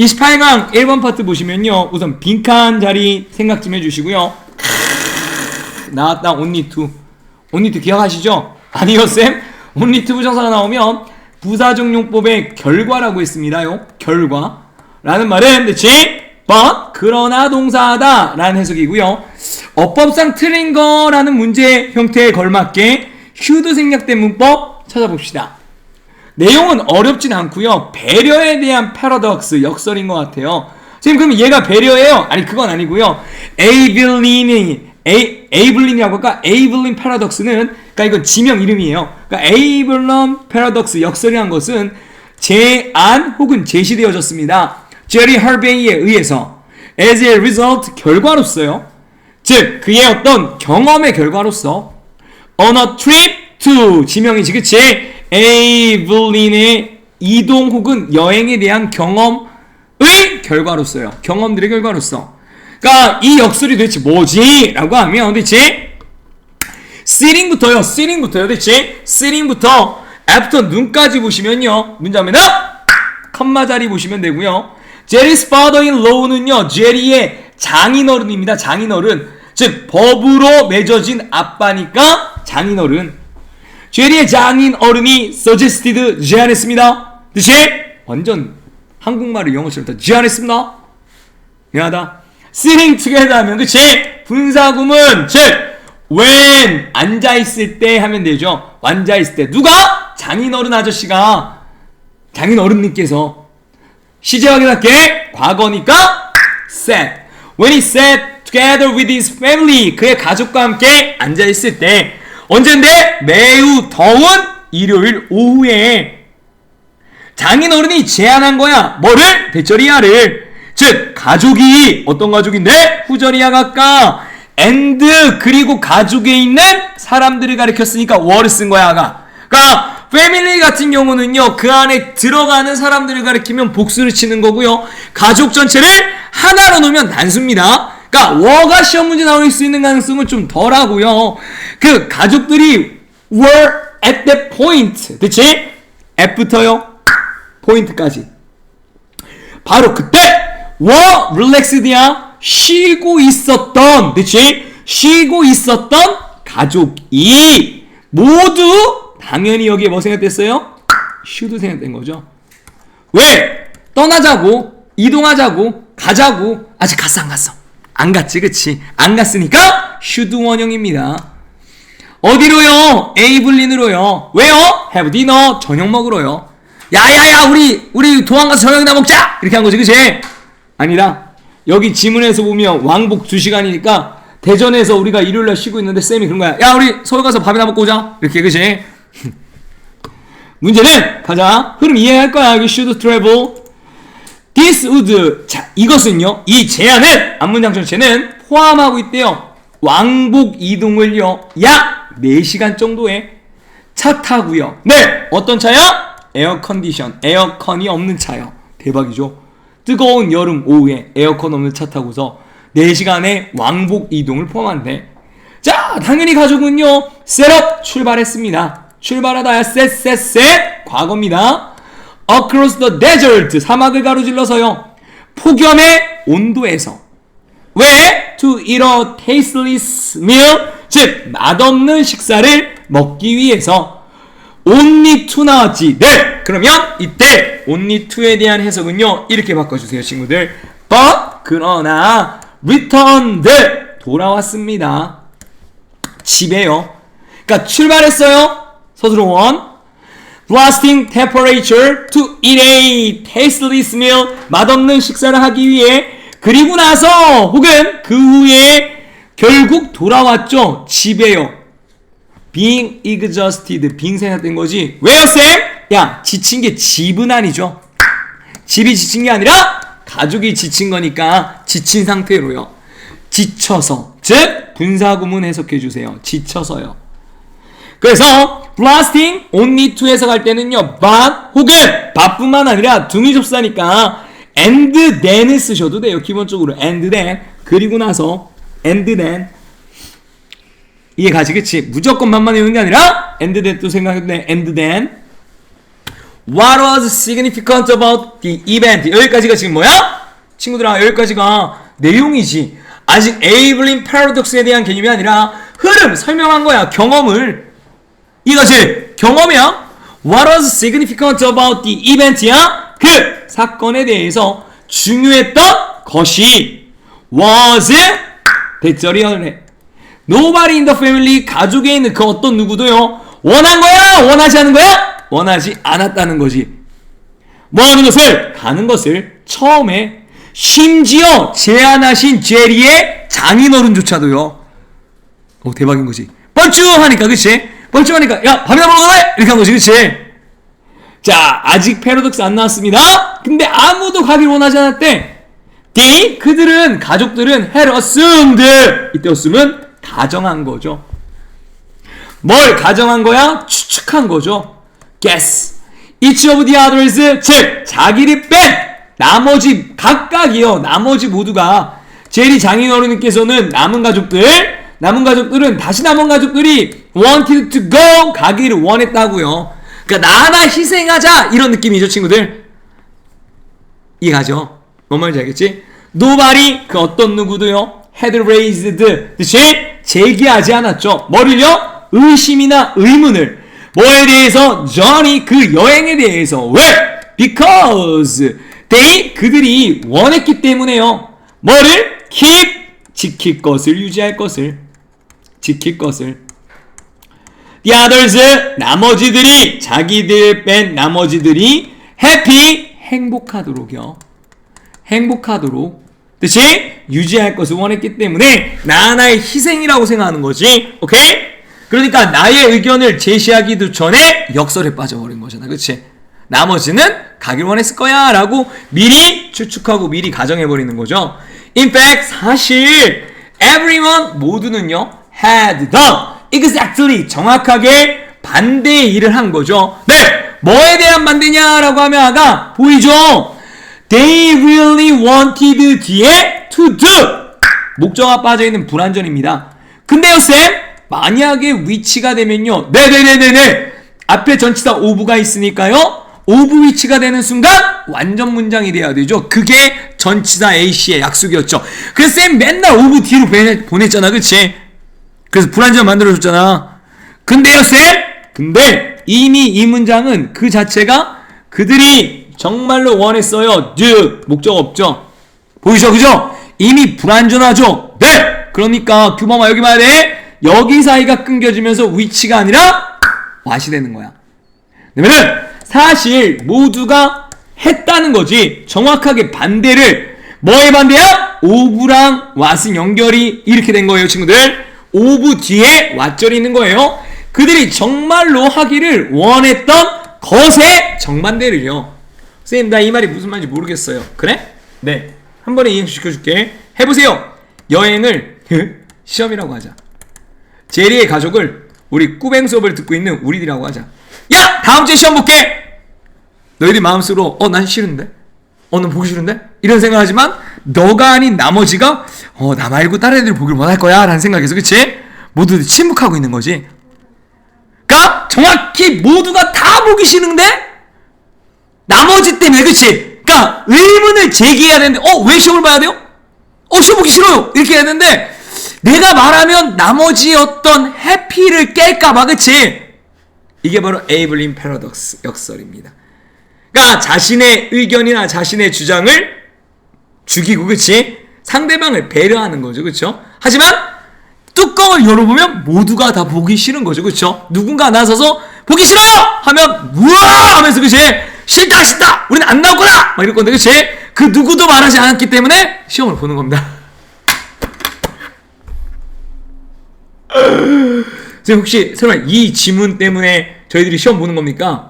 28강 1번 파트 보시면요. 우선 빈칸 자리 생각 좀 해주시고요. 나왔다 온리투. 온리투 기억하시죠? 아니요 쌤. 온리투 부정사가 나오면 부사적용법의 결과라고 했습니다요. 결과. 라는 말은 그치? but 그러나 동사다 라는 해석이고요. 어법상 틀린 거라는 문제 형태에 걸맞게 휴드 생략된 문법 찾아봅시다. 내용은 어렵진 않고요. 배려에 대한 패러독스 역설인 것 같아요. 지금 그럼 얘가 배려예요? 아니 그건 아니고요. 에이블린이 에이, 에이블린이라고 할까? 에이블린 패러독스는 그러니까 이건 지명 이름이에요. 그러니까 에이블런 패러독스 역설이란 것은 제안 혹은 제시되어졌습니다. 제리 헐베이에 의해서 as a result 결과로서요. 즉 그의 어떤 경험의 결과로서 on a trip to 지명이지 그치? 에이블린의 이동 혹은 여행에 대한 경험의 결과로서요. 경험들의 결과로서. 그러니까 이 역설이 도대체 뭐지? 라고 하면 도대체 sitting부터요. sitting부터요. 도대체 sitting부터 after 눈까지 보시면요. 문자입니다. 컴마 자리 보시면 되고요. 제리's father-in-law는요. 제리의 장인어른입니다. 장인어른. 즉 법으로 맺어진 아빠니까 장인어른. 제리의 장인 어른이 suggested 제안했습니다. 뜻이 완전 한국말을 영어처럼 다 제안했습니다. 미안하다. sitting together 하면 그치? 분사구문 즉 when 앉아있을 때 하면 되죠. 앉아있을 때 누가? 장인어른 아저씨가 장인어른님께서 시제 확인할게 과거니까 sat when he sat together with his family 그의 가족과 함께 앉아있을 때 언젠데 매우 더운 일요일 오후에 장인어른이 제안한 거야. 뭐를? 대처리아를. 즉 가족이 어떤 가족인데? 후저리아가까. and 그리고 가족에 있는 사람들을 가리켰으니까 were 쓴 거야 아가. 그러니까 패밀리 같은 경우는요 그 안에 들어가는 사람들을 가리키면 복수를 치는 거고요. 가족 전체를 하나로 놓으면 단수입니다 그러니까 워가 시험 문제 나올 수 있는 가능성은 좀 덜하고요 그 가족들이 were at that point 그치? at부터요 포인트까지 바로 그때 워 relaxed야 쉬고 있었던 그치? 쉬고 있었던 가족이 모두 당연히 여기에 뭐 생각됐어요? 슈도 생각된 거죠 왜? 떠나자고 이동하자고 가자고 아직 갔어 안 갔어 안 갔지 그치? 안 갔으니까 슈드 원형입니다. 어디로요? 에이블린으로요. 왜요? have dinner 저녁 먹으러요. 야야야 우리 우리 도망 가서 저녁이나 먹자! 이렇게 한 거지 그치? 아니다. 여기 지문에서 보면 왕복 2 시간이니까 대전에서 우리가 일요일 날 쉬고 있는데 쌤이 그런 거야. 야 우리 서울 가서 밥이나 먹고 오자! 이렇게 그치? 문제는 가자. 흐름 이해할 거야 여기 should this would 자 이것은요 이 제안은 앞문장 전체는 포함하고 있대요. 왕복 이동을요 약 4시간 정도의 차 타고요. 네 어떤 차야? 에어컨디션 에어컨이 없는 차요. 대박이죠? 뜨거운 여름 오후에 에어컨 없는 차 타고서 4시간의 왕복 이동을 포함한대. 자 당연히 가족은요 셋업 출발했습니다. 출발하다야 셋셋셋. 과거입니다 across the desert. 사막을 가로질러서요. 폭염의 온도에서. 왜? to eat a tasteless meal 즉 맛없는 식사를 먹기 위해서. only to 나왔지 네 그러면 이때 only to에 대한 해석은요 이렇게 바꿔 주세요 친구들. But 그러나 returned 돌아왔습니다. 집에요. 그러니까 출발했어요. 서술원 blasting temperature to eat a tasteless meal 맛없는 식사를 하기 위해 그리고 나서 혹은 그 후에 결국 돌아왔죠. 집에요. Being exhausted 생각된 거지. 왜요 쌤? 야 지친 게 집은 아니죠. 집이 지친 게 아니라 가족이 지친 거니까 지친 상태로요. 지쳐서 즉 분사구문 해석해 주세요. 지쳐서요. 그래서 blasting only to 해석할 때는요 but 혹은 바뿐만 아니라 등이 접사니까 and then을 쓰셔도 돼요 기본적으로 and then 그리고 나서 and then 이해 가지 그치 무조건 만만 외우는 게 아니라 and then 또 생각해도 돼 and then What was significant about the event? 여기까지가 지금 뭐야? 친구들아 여기까지가 내용이지. 아직 에이블린 패러독스에 대한 개념이 아니라 흐름 설명한 거야. 경험을. 이것이 경험이야. What was significant about the event야? 그 사건에 대해서 중요했던 것이 was 대절이어를 해. Nobody in the family 가족에 있는 그 어떤 누구도요 원한 거야 원하지 않은 거야 원하지 않았다는 거지 뭐 하는 것을 가는 것을 처음에 심지어 제안하신 제리의 장인어른조차도요 오 대박인 거지 뻘쭘하니까 그치 뻘쭘하니까 야 밥이나 먹으러 가래 이렇게 한 거지 그치? 자 아직 패러독스 안 나왔습니다. 근데 아무도 가길 원하지 않았대. they 그들은 가족들은 had assumed 이때 assume은 가정한 거죠. 뭘 가정한 거야? 추측한 거죠. Guess. Each of the others 즉 자기를 뺀 나머지 각각이요. 나머지 모두가 제리 장인어른께서는 남은 가족들 남은 가족들은 다시 남은 가족들이 wanted to go 가기를 원했다고요 그러니까 나 하나 희생하자 이런 느낌이죠 친구들 이해가죠? 뭔 말인지 알겠지? Nobody 그 어떤 누구도요 had raised 그치? 제기하지 않았죠 뭐를요? 의심이나 의문을 뭐에 대해서 Johnny 그 여행에 대해서 왜? Because they 그들이 원했기 때문에요 뭐를? keep 지킬 것을 유지할 것을 지킬 것을 The others 나머지들이 자기들 뺀 나머지들이 happy 행복하도록요. 행복하도록 뜻이 유지할 것을 원했기 때문에 나 하나의 희생이라고 생각하는 거지. 오케이? 그러니까 나의 의견을 제시하기도 전에 역설에 빠져버린 거잖아. 그치? 나머지는 가길 원했을 거야 라고 미리 추측하고 미리 가정해버리는 거죠. In fact, 사실 everyone 모두는요 had done exactly 정확하게 반대의 일을 한 거죠. 네, 뭐에 대한 반대냐라고 하면 아까 보이죠? They really wanted 뒤에 to do 목적어가 빠져 있는 불완전입니다. 근데요 쌤 만약에 위치가 되면요, 네네네네네 앞에 전치사 오브가 있으니까요. 오브 위치가 되는 순간 완전 문장이 돼야 되죠. 그게 전치사 A씨의 약속이었죠. 그래서 쌤 맨날 오브 뒤로 보냈잖아, 그치? 그래서 불안전 만들어줬잖아. 근데요, 쌤? 근데 이미 이 문장은 그 자체가 그들이 정말로 원했어요. do 목적 없죠. 보이죠, 그죠? 이미 불안전하죠. 네. 그러니까 규범아 여기 봐야 돼. 여기 사이가 끊겨지면서 위치가 아니라 와시 되는 거야. 그러면은 사실 모두가 했다는 거지. 정확하게 반대를 뭐에 반대야? 오브랑 왓은 연결이 이렇게 된 거예요, 친구들. 오브 뒤에 왓절이 있는 거예요. 그들이 정말로 하기를 원했던 것의 정반대를요. 선생님, 나 이 말이 무슨 말인지 모르겠어요. 그래? 네. 한 번에 이해시켜줄게. 해보세요. 여행을 시험이라고 하자. 제리의 가족을 우리 꾸뱅 수업을 듣고 있는 우리들이라고 하자. 야! 다음 주에 시험 볼게! 너희들 마음속으로, 어, 난 싫은데? 어, 난 보기 싫은데? 이런 생각 하지만, 너가 아닌 나머지가, 어, 나 말고 다른 애들 보길 원할 거야. 라는 생각에서, 그치? 모두들 침묵하고 있는 거지. 그니까, 정확히 모두가 다 보기 싫은데? 나머지 때문에, 그치? 그니까, 의문을 제기해야 되는데, 어, 왜 시험을 봐야 돼요? 어, 시험 보기 싫어요! 이렇게 해야 되는데, 내가 말하면 나머지 어떤 해피를 깰까봐, 그치? 이게 바로 에이블린 패러독스 역설입니다. 그러니까 자신의 의견이나 자신의 주장을 죽이고 그치? 상대방을 배려하는 거죠. 그쵸? 하지만 뚜껑을 열어보면 모두가 다 보기 싫은 거죠. 그쵸? 누군가 나서서 보기 싫어요! 하면 우와! 하면서 그치? 싫다 싫다! 우리는 안 나올 거다! 막 이럴 건데 그치? 그 누구도 말하지 않았기 때문에 시험을 보는 겁니다. 혹시 설마 이 지문 때문에 저희들이 시험 보는 겁니까?